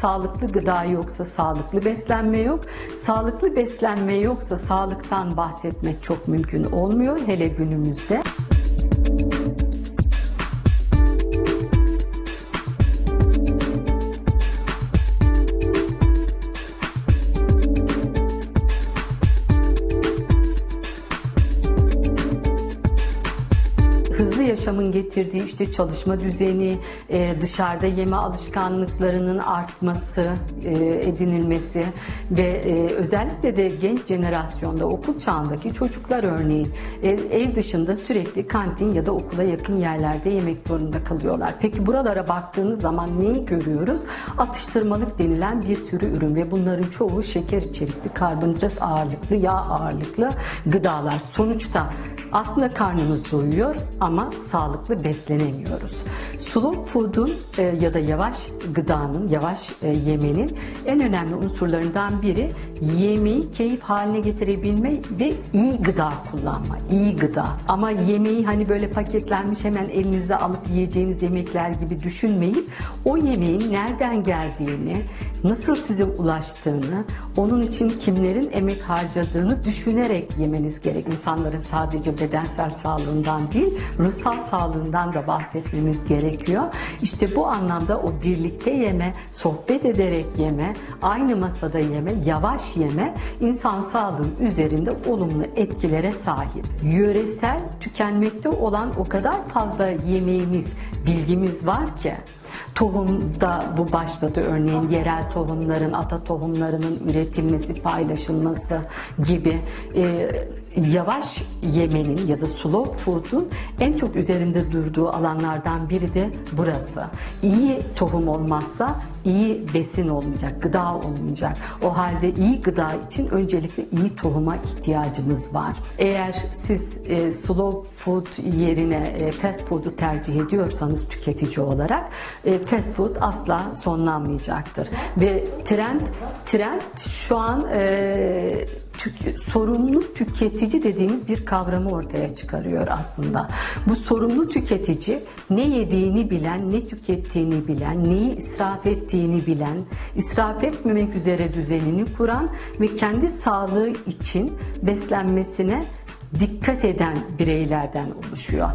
sağlıklı gıda yoksa sağlıklı beslenme yok. Sağlıklı beslenme yoksa sağlıktan bahsetmek çok mümkün olmuyor hele günümüzde. Yaşamın getirdiği işte çalışma düzeni, e, dışarıda yeme alışkanlıklarının artması, e, edinilmesi ve e, özellikle de genç jenerasyonda okul çağındaki çocuklar örneğin e, ev dışında sürekli kantin ya da okula yakın yerlerde yemek zorunda kalıyorlar. Peki buralara baktığınız zaman neyi görüyoruz? Atıştırmalık denilen bir sürü ürün ve bunların çoğu şeker içerikli, karbonhidrat ağırlıklı, yağ ağırlıklı gıdalar. Sonuçta aslında karnımız doyuyor ama sağlıklı beslenemiyoruz. Slow food'un e, ya da yavaş gıdanın, yavaş e, yemenin en önemli unsurlarından biri yemeği keyif haline getirebilme ve iyi gıda kullanma. iyi gıda. Ama yemeği hani böyle paketlenmiş hemen elinize alıp yiyeceğiniz yemekler gibi düşünmeyip o yemeğin nereden geldiğini, nasıl size ulaştığını, onun için kimlerin emek harcadığını düşünerek yemeniz gerek. İnsanların sadece bedensel sağlığından değil, ruhsal sağlığından da bahsetmemiz gerekiyor. İşte bu anlamda o birlikte yeme, sohbet ederek yeme, aynı masada yeme, yavaş yeme insan sağlığı üzerinde olumlu etkilere sahip. Yöresel tükenmekte olan o kadar fazla yemeğimiz, bilgimiz var ki Tohumda bu başladı örneğin yerel tohumların, ata tohumlarının üretilmesi, paylaşılması gibi e, yavaş yemenin ya da slow food'un en çok üzerinde durduğu alanlardan biri de burası. İyi tohum olmazsa iyi besin olmayacak, gıda olmayacak. O halde iyi gıda için öncelikle iyi tohuma ihtiyacımız var. Eğer siz e, slow food yerine e, fast food'u tercih ediyorsanız tüketici olarak e, fast food asla sonlanmayacaktır. Ve trend trend şu an e, tük- sorumlu tüketici dediğimiz bir kavramı ortaya çıkarıyor aslında. Bu sorumlu tüketici ne yediğini bilen, ne tükettiğini bilen, neyi israf ettiğini bilen, israf etmemek üzere düzenini kuran ve kendi sağlığı için beslenmesine dikkat eden bireylerden oluşuyor.